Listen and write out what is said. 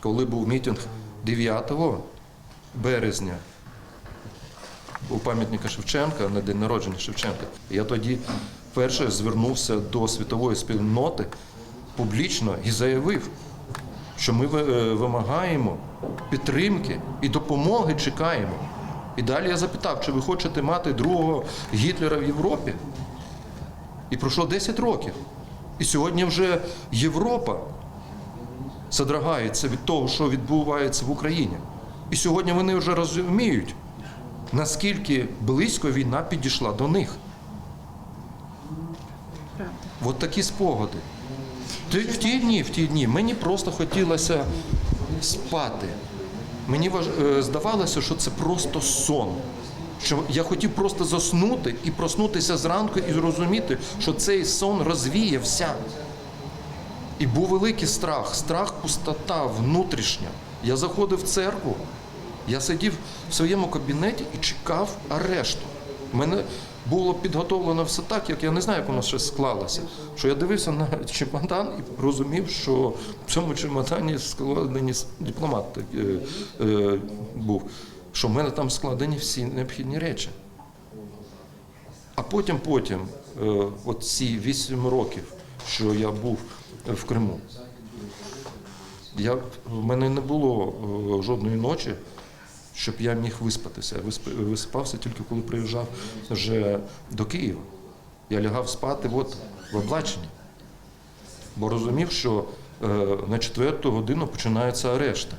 коли був мітинг 9 березня у пам'ятника Шевченка на день народження Шевченка, я тоді вперше звернувся до світової спільноти публічно і заявив, що ми е, вимагаємо підтримки і допомоги чекаємо. І далі я запитав, чи ви хочете мати другого Гітлера в Європі? І пройшло 10 років. І сьогодні вже Європа содрогається від того, що відбувається в Україні. І сьогодні вони вже розуміють, наскільки близько війна підійшла до них. Правда. От такі спогади. Ти- В ті дні, в ті дні мені просто хотілося спати. Мені важ- е, здавалося, що це просто сон. Що я хотів просто заснути і проснутися зранку і зрозуміти, що цей сон розвіявся. І був великий страх, страх, пустота внутрішня. Я заходив в церкву, я сидів в своєму кабінеті і чекав арешту. Мене було підготовлено все так, як я не знаю, як воно ще склалося. Що я дивився на чемодан і розумів, що в цьому чемодані складені дипломат е, е, був, що в мене там складені всі необхідні речі. А потім, потім, е, от ці вісім років, що я був в Криму, я, в мене не було е, жодної ночі, щоб я міг виспатися. Я виспався тільки коли приїжджав вже до Києва. Я лягав спати от в облаченні, бо розумів, що е, на четверту годину починаються арешти.